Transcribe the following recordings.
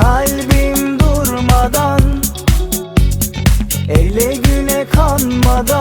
Kalbim durmadan Ele güne kanmadan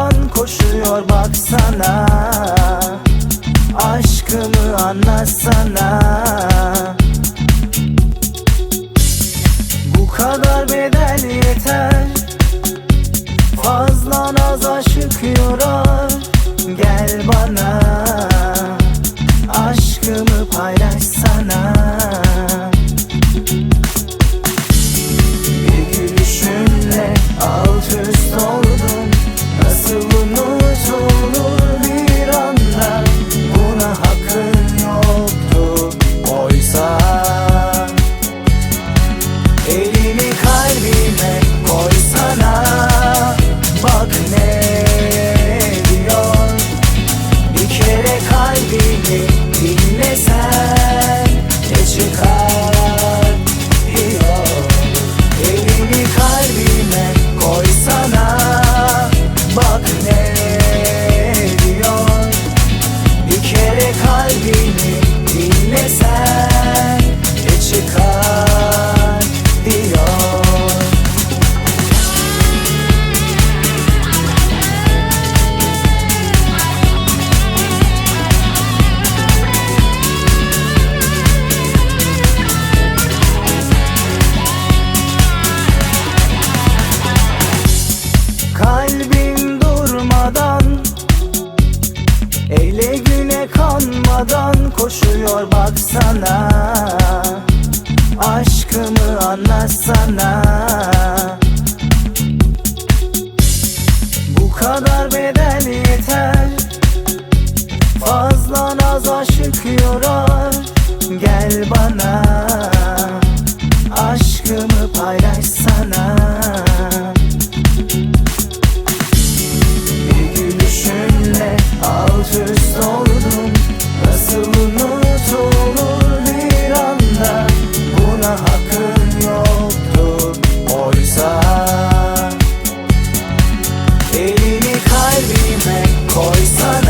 anlatsana Aşkımı anlatsana. Bu kadar bedel yeter Fazla naz aşık yorar. Gel bana. Elini kalbime koysana